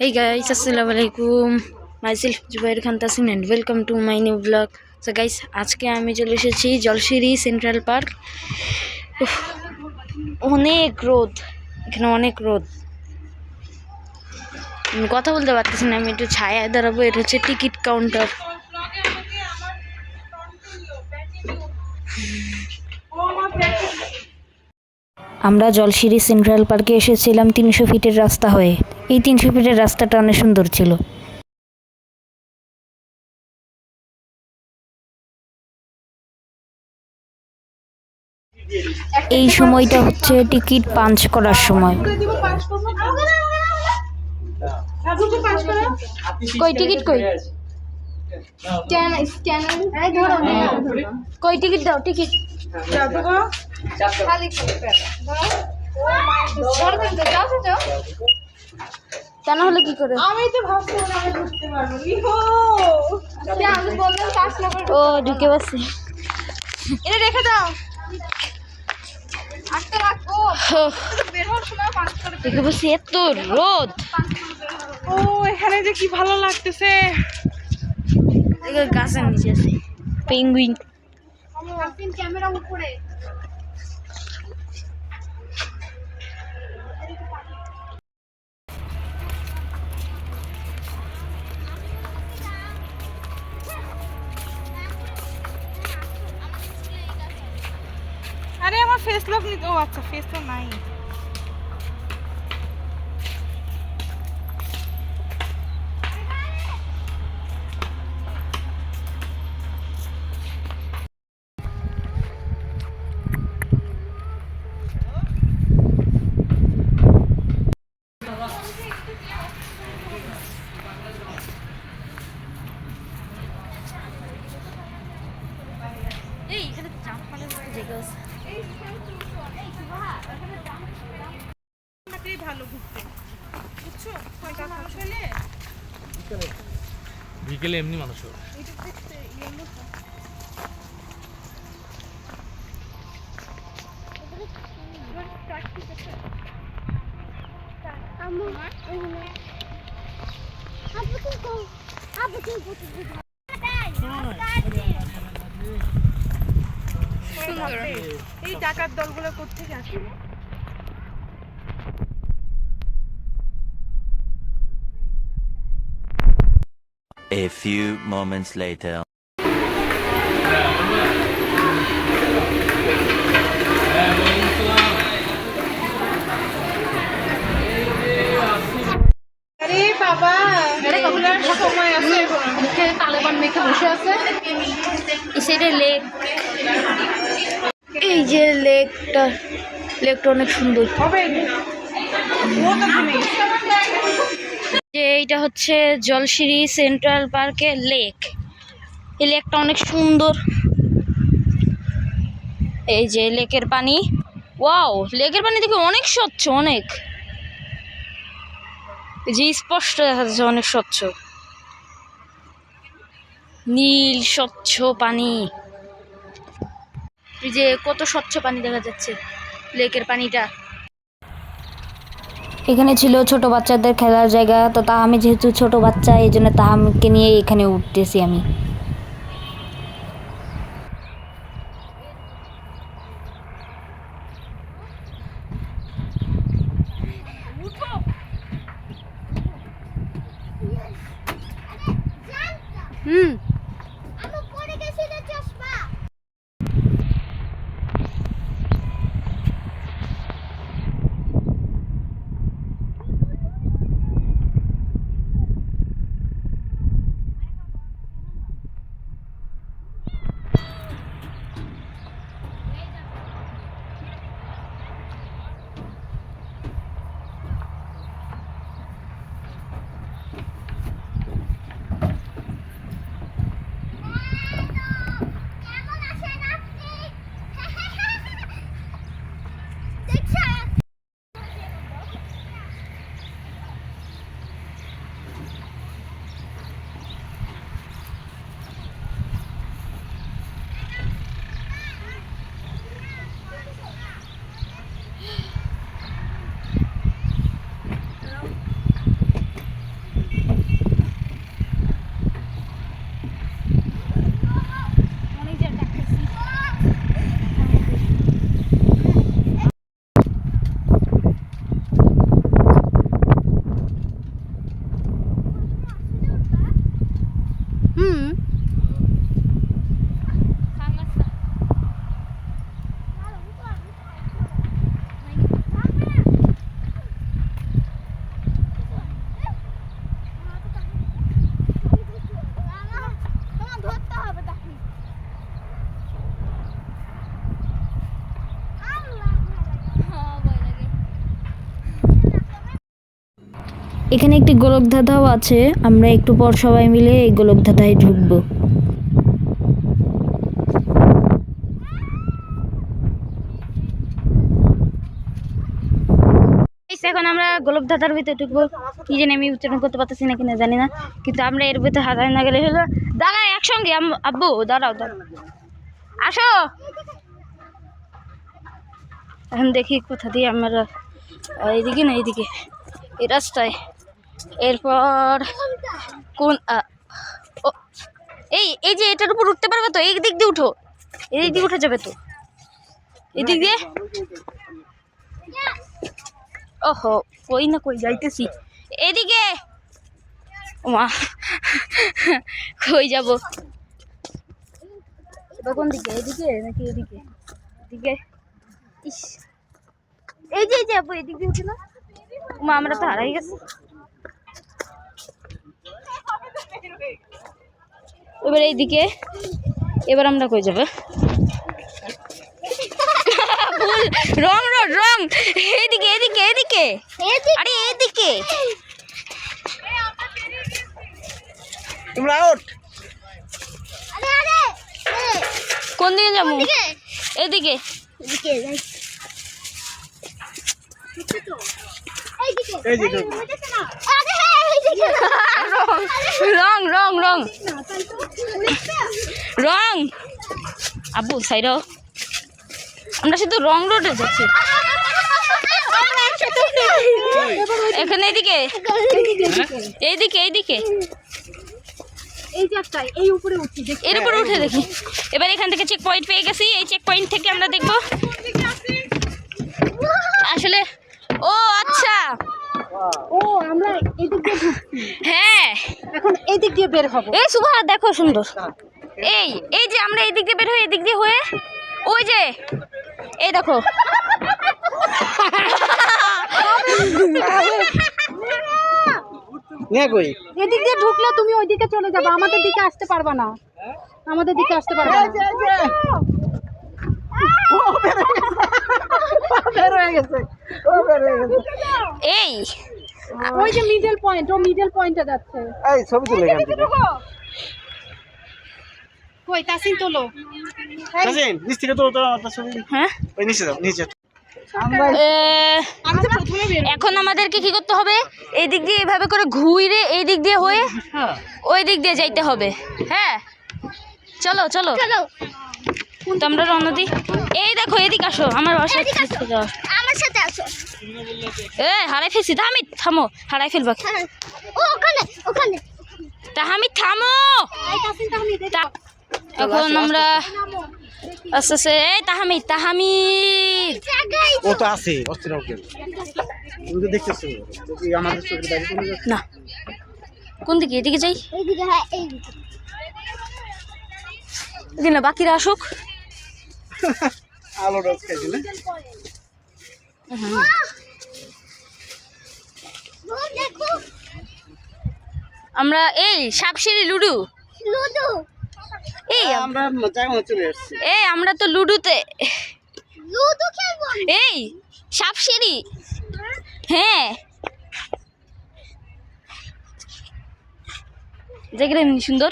Hey guys, assalamu alaikum. Myself Jubair Khan Tasin and welcome to my new vlog. So guys, আজকে আমি চলে এসেছি Jolshiri central park অনেক রোদ। এখানে অনেক রোদ। কথা বলতে পারতেছি না আমি একটু ছায়ায় দাঁড়াবো এটা হচ্ছে টিকিট কাউন্টার। আমরা জলশিরি সেন্ট্রাল পার্কে এসেছিলাম তিনশো ফিটের রাস্তা হয়ে। এই তিনশো ফিটের রাস্তাটা অনেক সুন্দর ছিল। এই সময়টা হচ্ছে টিকিট পাঞ্চ করার সময়। কই টিকিট কই? কই টিকিট দাও টিকিট। তা না হলে কি করে? আমি তো ভাবছিলাম আমি বুঝতে পারব ইহো! আমি বললাম পাঁচ নম্বর ও ঢুকে বসে। এটা রেখে দাও। আটটা রাখব। বের হওয়ার সময় পাঁচ করে ঢুকে বসে এত রোদ। ও এখানে যে কি ভালো লাগতেছে। এগুলো গাছের নিচে আছে। পেঙ্গুইন ক্যামেরা উপরে। ফেস লক নিতে ও আচ্ছা ফেস তো নাই এই এখানে জাম্প মারার মতো জায়গা আছে এটাই ভালো ঘুরতে বুঝছ কয়টা মানুষ হলে বিকেলে এমনি মানুষ দেখতে ইয়ে মতো এই ডাকাত দলগুলো কোথেকে আসে A few moments later. আরে বাবা এগুলার সময় আছে মুখে তালেবান মেখে বসে আছে। লেক। এই যে লেকটা লেকটা অনেক সুন্দর। যে এইটা হচ্ছে জলশিরি সেন্ট্রাল পার্কের লেক। এই লেকটা অনেক সুন্দর। এই যে লেকের পানি। ওয়াও লেকের পানি দেখে অনেক স্বচ্ছ অনেক। যে স্পষ্ট দেখা যাচ্ছে অনেক স্বচ্ছ। নীল স্বচ্ছ পানি। এই যে কত স্বচ্ছ পানি দেখা যাচ্ছে লেকের পানিটা। এখানে ছিল ছোট বাচ্চাদের খেলার জায়গা তো তা আমি যেহেতু ছোট বাচ্চা এই জন্য তাহামকে নিয়ে এখানে উঠতেছি আমি। হুম। এখানে একটি গোলকধাঁধাও আছে। আমরা একটু পর সবাই মিলে এই গোলকধাঁধায় ঢুকবো। Guys, এখন আমরা গোলকধাঁধার ভিতরে ঢুকবো। কি জানি আমি উচ্চারণ করতে পারতেছি না কিনা জানি না। কিন্তু আমরা এর ভিতরে হাতায় না গেলে হলো দাঁড়াই একসঙ্গে আব্বু দাঁড়াও দাঁড়াও। আসো। এখন দেখি কোথা দিয়ে আমরা এইদিকে না এইদিকে? এই রাস্তায়। এরপর কোন এই এই যে এটার উপর উঠতে পারবে তো? এই দিক দিয়ে উঠো। এই দিক উঠে যাবে তো। এদিক দিয়ে? ওহো, কই না কই, যাইতেছি। এদিকে! মা কই যাব? কোন দিকে? এদিকে নাকি এদিকে? এদিকে? ইস। এই যে এই যে আপু, এদিক দিয়ে উঠে না মা আমরা তো হারাই গেছি। এবার এইদিকে এবার আমরা কই যাবে ভুল রং রোড রং এদিকে এদিকে এদিকে আরে এদিকে তোমরা আউট কোন দিকে যাব এদিকে ঢুকো। রং রং রং। রং। আব্বু, সাইড আমরা শুধু রং রোডে যাচ্ছি। এখানে এইদিকে এইদিকে। এই যে একটাই এই উপরে উঠছি দেখি এর উপরে উঠে, দেখি। এবার এখান থেকে চেক পয়েন্ট পেয়ে গেছি। এই চেক পয়েন্ট থেকে আমরা দেখব ও আমরা এদিক দিয়ে ঢুকছি। হ্যাঁ। এখন এই দিক দিয়ে বের হব। এই সুভা দেখো সুন্দর। এই এই যে আমরা এই দিক দিয়ে বের হয়ে এদিক দিয়ে হয়ে ওই যে এই দেখো। কই? এদিক দিয়ে ঢুকলে তুমি ওই দিকে চলে যাবে আমাদের দিকে আসতে পারবা না। আমাদের দিকে আসতে পারবে না। বের হয়ে গেছে। ও বের হয়ে গেছে। এই। ওই যে মিডল পয়েন্ট ও মিডল পয়েন্টে যাচ্ছে। এই ছবি তুলে এখান কই তাসিন তোলো। নিচ থেকে তোলো তো ছবি। হ্যাঁ? ওই নিচে যাও নিচে এ, আমি তো প্রথমে বের এখন আমাদেরকে কি করতে হবে? এই দিক দিয়ে এভাবে করে ঘুরে এই দিক দিয়ে হয়ে ওই দিক দিয়ে যাইতে হবে। হ্যাঁ? চলো। চলো। তো আমরা রওনা দিই। এই দেখো এদিক আসো আমার বাসায় আমার সাথে আসো। এ হারাই ফেলছি তাহামিদ থামো হারাই ফেলবা। ও ওখানে ওখানে। তাহামিদ থামো। এখন আমরা আস্তে আস্তে এই তাহামিদ তাহামিদ। ও তো আছে অস্থির তুমি তো দেখতেছো এই আমাদের চোখের বাইরে না। কোন দিকে? এদিকে যাই। হ্যাঁ এইদিকে। বাকিরা আসুক। আলো রোজ খাইছি না? আমরা এই সাপসিঁড়ি লুডু। লুডু এই আমরা জায়গা চলে আসছি। এই আমরা তো লুডুতে লুডু খেলব। এই সাপসিঁড়ি হ্যাঁ। দেখলে এমনি সুন্দর?